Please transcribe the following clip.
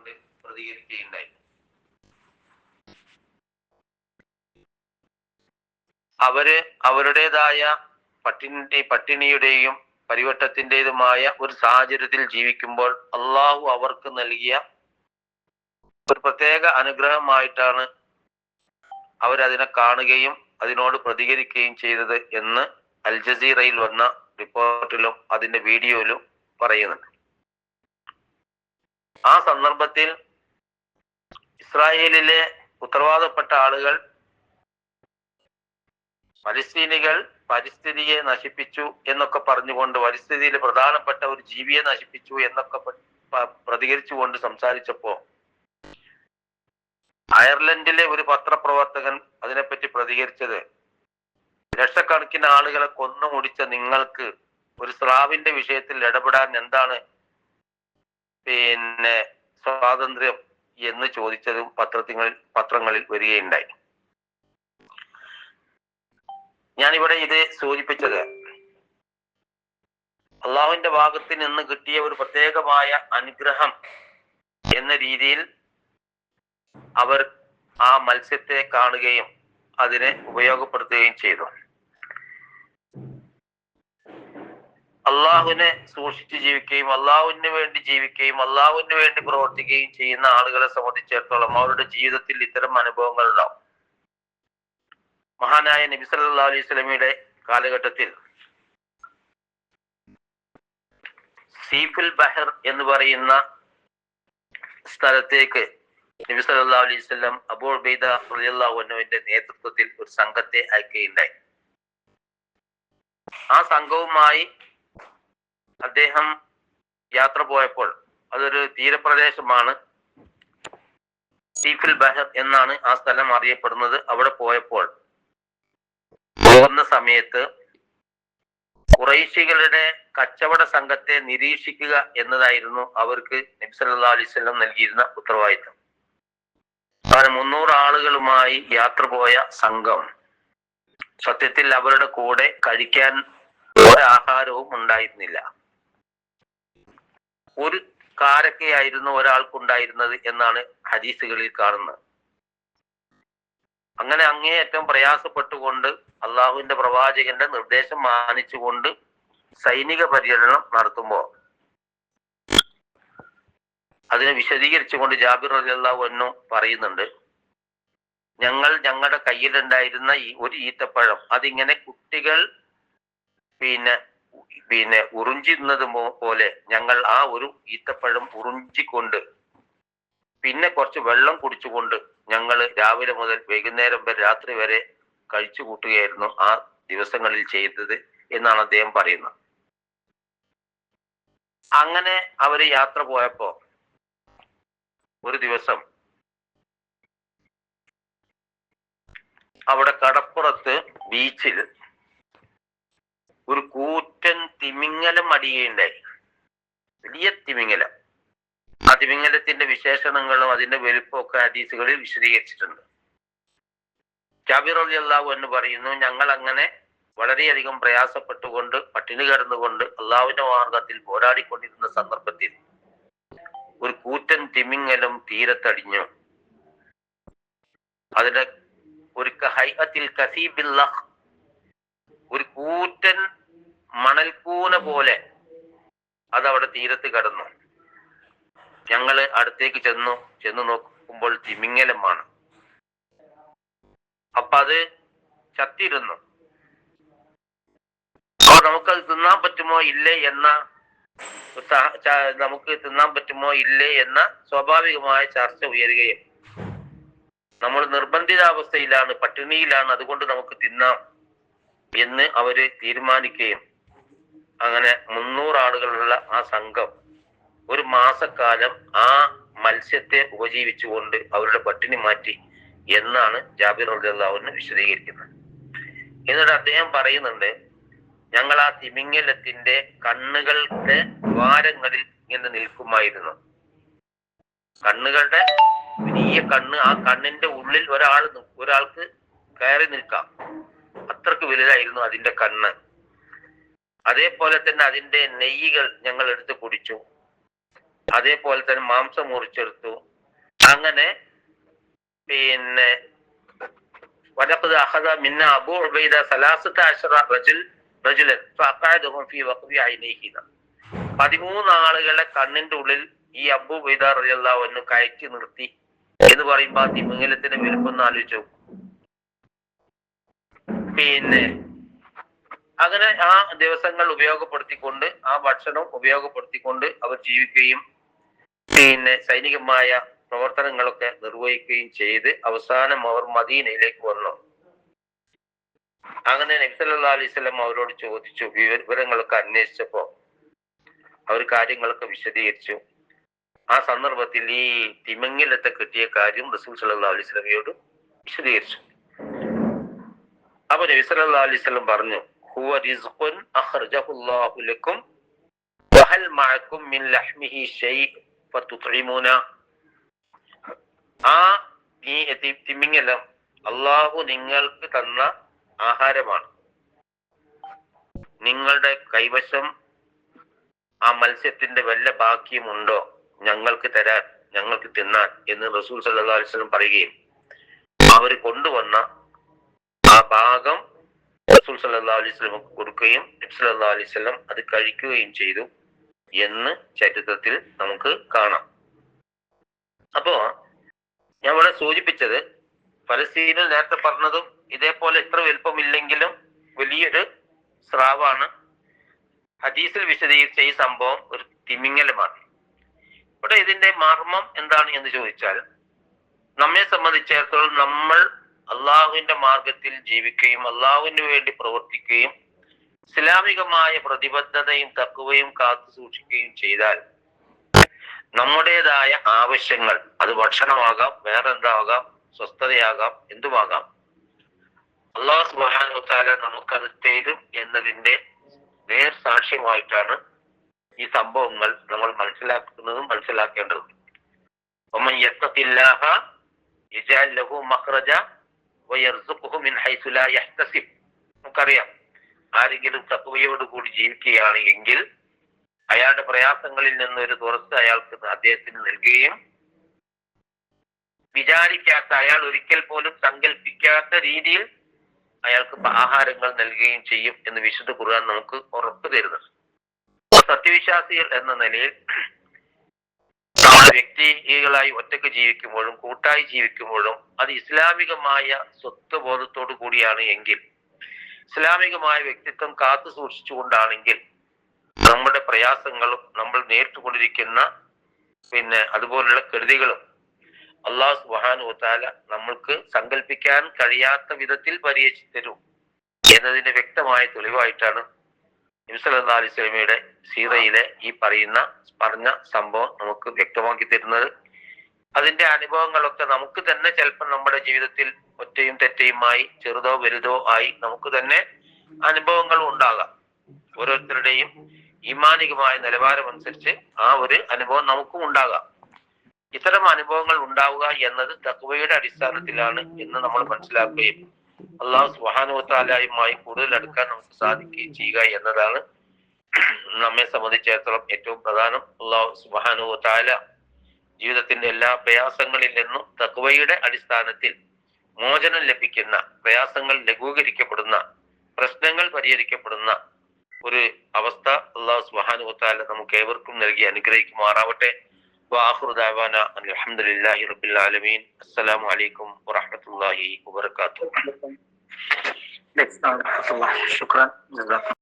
കൊണ്ട് പ്രതികരിക്കുകയുണ്ടായി. അവർ അവരുടേതായ പട്ടിണി പട്ടിണിയുടെയും പരിവട്ടത്തിന്റെതുമായ ഒരു സാഹചര്യത്തിൽ ജീവിക്കുമ്പോൾ അള്ളാഹു അവർക്ക് നൽകിയ ഒരു പ്രത്യേക അനുഗ്രഹമായിട്ടാണ് അവരതിനെ കാണുകയും അതിനോട് പ്രതികരിക്കുകയും ചെയ്തത് എന്ന് അൽ ജസീറയിൽ വന്ന റിപ്പോർട്ടിലും അതിന്റെ വീഡിയോയിലും പറയുന്നുണ്ട്. ആ സന്ദർഭത്തിൽ ഇസ്രായേലിലെ ഉത്തരവാദപ്പെട്ട ആളുകൾ പലസ്തീനികൾ പരിസ്ഥിതിയെ നശിപ്പിച്ചു എന്നൊക്കെ പറഞ്ഞുകൊണ്ട് പരിസ്ഥിതിയിൽ പ്രധാനപ്പെട്ട ഒരു ജീവിയെ നശിപ്പിച്ചു എന്നൊക്കെ പ്രതികരിച്ചുകൊണ്ട് സംസാരിച്ചപ്പോ അയർലൻഡിലെ ഒരു പത്രപ്രവർത്തകൻ അതിനെപ്പറ്റി പ്രതികരിച്ചത് ലക്ഷക്കണക്കിന് ആളുകളെ കൊന്നു മുടിച്ച നിങ്ങൾക്ക് ഒരു സ്രാവിന്റെ വിഷയത്തിൽ ഇടപെടാൻ എന്താണ് പിന്നെ സ്വാതന്ത്ര്യം എന്ന് ചോദിച്ചതും പത്രത്തിൽ പത്രങ്ങളിൽ വരികയുണ്ടായി. ഞാനിവിടെ ഇത് സൂചിപ്പിച്ചത്. അള്ളാഹുവിന്റെ ഭാഗത്ത് നിന്ന് കിട്ടിയ ഒരു പ്രത്യേകമായ അനുഗ്രഹം എന്ന രീതിയിൽ അവർ ആ മത്സ്യത്തെ കാണുകയും അതിനെ ഉപയോഗപ്പെടുത്തുകയും ചെയ്തു. അള്ളാഹുവിനെ സൂക്ഷിച്ച് ജീവിക്കുകയും അള്ളാഹുവിന് വേണ്ടി ജീവിക്കുകയും അള്ളാഹുവിന് വേണ്ടി പ്രവർത്തിക്കുകയും ചെയ്യുന്ന ആളുകളെ സംബന്ധിച്ചിടത്തോളം അവരുടെ ജീവിതത്തിൽ ഇത്തരം അനുഭവങ്ങൾ ഉണ്ടാവും. മഹാനായ നബി സല്ലാ അലൈഹി സ്വലമിയുടെ കാലഘട്ടത്തിൽ സീഫുൽ ബഹർ എന്ന് പറയുന്ന സ്ഥലത്തേക്ക് നബി സല്ലാ അലൈഹി സ്വലം അബൂൾ ബൈദ റളിയല്ലാഹു നേതൃത്വത്തിൽ ഒരു സംഘത്തെ അയക്കുകയുണ്ടായി. ആ സംഘവുമായി അദ്ദേഹം യാത്ര പോയപ്പോൾ അതൊരു തീരപ്രദേശമാണ്. സീഫിൽ ബഹർ എന്നാണ് ആ സ്ഥലം അറിയപ്പെടുന്നത്. അവിടെ പോയപ്പോൾ പോകുന്ന സമയത്ത് കുറൈശികളുടെ കച്ചവട സംഘത്തെ നിരീക്ഷിക്കുക എന്നതായിരുന്നു അവർക്ക് നബി സല്ലല്ലാഹു അലൈഹി വസല്ലം നൽകിയിരുന്ന ഉത്തരവാദിത്തം. കാരണം മുന്നൂറ് ആളുകളുമായി യാത്ര പോയ സംഘം സത്യത്തിൽ അവരുടെ കൂടെ കഴിക്കാൻ ഒരാഹാരവും ഉണ്ടായിരുന്നില്ല. ഒരു കാരക്കയായിരുന്നു ഒരാൾക്കുണ്ടായിരുന്നത് എന്നാണ് ഹദീസുകളിൽ കാണുന്നത്. അങ്ങനെ അങ്ങേയറ്റം പ്രയാസപ്പെട്ടുകൊണ്ട് അള്ളാഹുവിന്റെ പ്രവാചകന്റെ നിർദ്ദേശം മാനിച്ചുകൊണ്ട് സൈനിക പര്യടനം നടത്തുമ്പോൾ അതിനെ വിശദീകരിച്ചുകൊണ്ട് ജാബിർ അലിയല്ലാഹു എന്നു പറയുന്നുണ്ട് ഞങ്ങൾ ഞങ്ങളുടെ കയ്യിലുണ്ടായിരുന്ന ഈ ഒരു ഈത്തപ്പഴം അതിങ്ങനെ കുട്ടികൾ പിന്നെ പിന്നെ ഉറിഞ്ചുന്നത് പോലെ ഞങ്ങൾ ആ ഒരു ഈത്തപ്പഴം ഉറിഞ്ചിക്കൊണ്ട് പിന്നെ കുറച്ച് വെള്ളം കുടിച്ചുകൊണ്ട് ഞങ്ങൾ രാവിലെ മുതൽ വൈകുന്നേരം വരെ രാത്രി വരെ കഴിച്ചു കൂട്ടുകയായിരുന്നു ആ ദിവസങ്ങളിൽ ചെയ്തത് എന്നാണ് അദ്ദേഹം പറയുന്നത്. അങ്ങനെ അവർ യാത്ര പോയപ്പോ ഒരു ദിവസം അവിടെ കടപ്പുറത്ത് ബീച്ചിൽ ഒരു കൂറ്റൻ തിമിങ്ങലം അടിയുണ്ടായി വലിയ തിമിങ്ങലം ആ തിമിങ്ങലത്തിന്റെ വിശേഷണങ്ങളും അതിന്റെ വലുപ്പമൊക്കെ ഹദീസുകളിൽ വിശദീകരിച്ചിട്ടുണ്ട്. ജാബിർ അലി അള്ളാഹു എന്ന് പറയുന്നു ഞങ്ങൾ അങ്ങനെ വളരെയധികം പ്രയാസപ്പെട്ടുകൊണ്ട് പട്ടിണി കിടന്നുകൊണ്ട് അള്ളാഹുവിന്റെ മാർഗത്തിൽ പോരാടിക്കൊണ്ടിരുന്ന സന്ദർഭത്തിൽ ഒരു കൂറ്റൻ തിമിങ്ങലും തീരത്തടിഞ്ഞു. അതിന്റെ ഒരു ഹൈഅത്തിൽ ഒരു കൂറ്റൻ മണൽക്കൂന പോലെ അതവിടെ തീരത്ത് കടന്നു. ഞങ്ങൾ അടുത്തേക്ക് ചെന്നു. ചെന്ന് നോക്കുമ്പോൾ തിമിങ്ങലമാണ് അപ്പൊ അത് ചത്തിരുന്നു. അപ്പൊ നമുക്കത് തിന്നാൻ പറ്റുമോ? ഇല്ലേ എന്ന നമുക്ക് തിന്നാൻ പറ്റുമോ? ഇല്ലേ എന്ന സ്വാഭാവികമായ ചർച്ച ഉയരുകയും നമ്മൾ നിർബന്ധിതാവസ്ഥയിലാണ് പട്ടിണിയിലാണ്. അതുകൊണ്ട് നമുക്ക് തിന്നാം എന്ന് അവർ തീരുമാനിക്കുകയും അങ്ങനെ മുന്നൂറ് ആളുകളുള്ള ആ സംഘം ഒരു മാസക്കാലം ആ മത്സ്യത്തെ ഉപജീവിച്ചുകൊണ്ട് അവരുടെ പട്ടിണി മാറ്റി എന്നാണ് ജാബിർ അള്ളാഹുവിന് വിശദീകരിക്കുന്നത്. എന്നിട്ട് അദ്ദേഹം പറയുന്നുണ്ട് ഞങ്ങൾ ആ തിമിംഗലത്തിന്റെ കണ്ണുകളുടെ ദ്വാരങ്ങളിൽ ഇങ്ങനെ നിൽക്കുമായിരുന്നു. കണ്ണുകളുടെ വലിയ കണ്ണ് ആ കണ്ണിന്റെ ഉള്ളിൽ ഒരാൾ ഒരാൾക്ക് കയറി നിൽക്കാം. അത്രയ്ക്ക് വലുതായിരുന്നു അതിന്റെ കണ്ണ്. അതേപോലെ തന്നെ അതിന്റെ നെയ്യുകൾ ഞങ്ങൾ എടുത്ത് കുടിച്ചു അതേപോലെ തന്നെ മാംസം മുറിച്ചെടുത്തു. അങ്ങനെ പിന്നെ വലഖദ് അഖദ മിന്ന അബൂ ഉബൈദ സലാസത്ത് അഷറ റജുൽ റജുലൻ ഫഅഖഅദഹും ഫീ 13 ആളുകളുടെ കണ്ണിന്റെ ഉള്ളിൽ ഈ അബു ഉബൈദ റളിയല്ലാഹു അൻഹു കയറ്റി നിർത്തി എന്ന് പറയുമ്പോ ആ തിമിംഗലത്തിന്റെ വലുപ്പം ആലോചിച്ചു പിന്നെ അങ്ങനെ ആ ദിവസങ്ങൾ ഉപയോഗപ്പെടുത്തിക്കൊണ്ട് ആ ഭക്ഷണം ഉപയോഗപ്പെടുത്തിക്കൊണ്ട് അവർ ജീവിക്കുകയും പിന്നെ സൈനികമായ പ്രവർത്തനങ്ങളൊക്കെ നിർവഹിക്കുകയും ചെയ്ത് അവസാനം അവർ മദീനയിലേക്ക് വന്നു. അങ്ങനെ നബ്സല്ലാ അലൈവല്ലം അവരോട് ചോദിച്ചു വിവ- വിവരങ്ങളൊക്കെ അന്വേഷിച്ചപ്പോ അവർ കാര്യങ്ങളൊക്കെ വിശദീകരിച്ചു. ആ സന്ദർഭത്തിൽ ഈ തിമങ്ങിലത്തെ കിട്ടിയ കാര്യം റസൂൽ സല്ലാ അലൈസ്ലമിയോട് വിശദീകരിച്ചു. അപ്പൊ നബി സല്ലല്ലാഹു അലൈഹി വസല്ലം പറഞ്ഞു റിസ്ഖുൻ അഖ്റജഹു അല്ലാഹു ലക്കും വഹൽ മഅക്കും മിൻ ലഹ്മിഹി ഷൈ ഫതുത്ഇമൂന ആ നീ തി- തിമിംഗലം അള്ളാഹു നിങ്ങൾക്ക് തന്ന ആഹാരമാണ്. നിങ്ങളുടെ കൈവശം ആ മത്സ്യത്തിന്റെ വല്ല ബാക്കിയുമുണ്ടോ ഞങ്ങൾക്ക് തരാൻ ഞങ്ങൾക്ക് തിന്നാൻ എന്ന് റസൂൽ സല്ലല്ലാഹു അലൈഹി വസല്ലം പറയുകയും അവർ കൊണ്ടുവന്ന അലൈഹി വസല്ലം കൊടുക്കുകയും നബി സല്ലല്ലാഹു അലൈഹി വസല്ലം അത് കഴിക്കുകയും ചെയ്തു എന്ന് ചരിത്രത്തിൽ നമുക്ക് കാണാം. അപ്പോ ഞാൻ ഇവിടെ സൂചിപ്പിച്ചത് ഫലസ്തീനിൽ നേരത്തെ പറഞ്ഞതും ഇതേപോലെ ഇത്ര വലുപ്പമില്ലെങ്കിലും വലിയൊരു സ്രാവാണ്. ഹദീസിൽ വിശദീകരിച്ച ഈ സംഭവം ഒരു തിമിങ്ങലമാണ് ഇവിടെ ഇതിന്റെ മർമ്മം എന്താണ് എന്ന് ചോദിച്ചാൽ നമ്മെ സംബന്ധിച്ചിടത്തോളം നമ്മൾ അള്ളാഹുവിന്റെ മാർഗത്തിൽ ജീവിക്കുകയും അള്ളാഹുവിന് വേണ്ടി പ്രവർത്തിക്കുകയും ഇസ്ലാമികമായ പ്രതിബദ്ധതയും തക്കുവയും കാത്തു സൂക്ഷിക്കുകയും ചെയ്താൽ നമ്മുടേതായ ആവശ്യങ്ങൾ അത് ഭക്ഷണമാകാം വേറെന്താകാം സ്വസ്ഥതയാകാം എന്തുമാകാം. അള്ളാഹു സുബാനുത്താല നമുക്കത് തരും എന്നതിന്റെ നേർ സാക്ഷ്യമായിട്ടാണ് ഈ സംഭവങ്ങൾ നമ്മൾ മനസ്സിലാക്കുന്നതും മനസ്സിലാക്കേണ്ടതും. ഒമ്മ യത്തത്തില്ലാഹ ലഹു മഹ്റജ നമുക്കറിയാം ആരെങ്കിലും തത്വയോട് കൂടി ജീവിക്കുകയാണ് എങ്കിൽ അയാളുടെ പ്രയാസങ്ങളിൽ നിന്ന് ഒരു തുറസ് അയാൾക്ക് അദ്ദേഹത്തിന് നൽകുകയും വിചാരിക്കാത്ത അയാൾ ഒരിക്കൽ പോലും സങ്കല്പിക്കാത്ത രീതിയിൽ അയാൾക്ക് ആഹാരങ്ങൾ നൽകുകയും ചെയ്യും എന്ന് വിശുദ്ധ ഖുർആൻ നമുക്ക് ഉറപ്പ് തരുന്നത് സത്യവിശ്വാസികൾ എന്ന നിലയിൽ നമ്മൾ വ്യക്തികളായി ഒറ്റയ്ക്ക് ജീവിക്കുമ്പോഴും കൂട്ടായി ജീവിക്കുമ്പോഴും അത് ഇസ്ലാമികമായ സ്വത്ത് ബോധത്തോടു കൂടിയാണ് എങ്കിൽ ഇസ്ലാമികമായ വ്യക്തിത്വം കാത്തു സൂക്ഷിച്ചുകൊണ്ടാണെങ്കിൽ നമ്മുടെ പ്രയാസങ്ങളും നമ്മൾ നേരിട്ടുകൊണ്ടിരിക്കുന്ന പിന്നെ അതുപോലുള്ള കെടുതികളും അള്ളാഹു താല നമ്മൾക്ക് സങ്കല്പിക്കാൻ കഴിയാത്ത വിധത്തിൽ പരിഹരിച്ചു തരും എന്നതിന്റെ വ്യക്തമായ തെളിവായിട്ടാണ് നബിസല്ലാ അലൈഹി സ്വലമിയുടെ സീതയിലെ ഈ പറയുന്ന പറഞ്ഞ സംഭവം നമുക്ക് വ്യക്തമാക്കി തരുന്നത്. അതിന്റെ അനുഭവങ്ങളൊക്കെ നമുക്ക് തന്നെ ചിലപ്പോൾ നമ്മുടെ ജീവിതത്തിൽ ഒറ്റയും തെറ്റയുമായി ചെറുതോ വലുതോ ആയി നമുക്ക് തന്നെ അനുഭവങ്ങൾ ഉണ്ടാകാം. ഓരോരുത്തരുടെയും ഈമാനികമായ നിലവാരമനുസരിച്ച് ആ ഒരു അനുഭവം നമുക്കും ഉണ്ടാകാം. ഇത്തരം അനുഭവങ്ങൾ ഉണ്ടാവുക എന്നത് തക്വയുടെ അടിസ്ഥാനത്തിലാണ് എന്ന് നമ്മൾ മനസ്സിലാക്കുകയും അള്ളാഹു സുഹാനുത്താലായുമായി കൂടുതൽ എടുക്കാൻ നമുക്ക് സാധിക്കുകയും ചെയ്യുക എന്നതാണ് നമ്മെ സംബന്ധിച്ചിടത്തോളം ഏറ്റവും പ്രധാനം. അള്ളാഹു സുബാനുത്താല ജീവിതത്തിന്റെ എല്ലാ പ്രയാസങ്ങളിൽ നിന്നും തക്വയുടെ അടിസ്ഥാനത്തിൽ മോചനം ലഭിക്കുന്ന പ്രയാസങ്ങൾ ലഘൂകരിക്കപ്പെടുന്ന പ്രശ്നങ്ങൾ പരിഹരിക്കപ്പെടുന്ന ഒരു അവസ്ഥ അള്ളാഹു സുബാനുത്താല നമുക്ക് ഏവർക്കും നൽകി അനുഗ്രഹിക്കുമാറാവട്ടെ. വാഹുദാവാന അലഹമുല്ലാഹി റബുലാലമീൻ അസ്സലാമലൈക്കും لله رب العالمين السلام عليكم ورحمه الله وبركاته Next, uh, شكرا جزاكم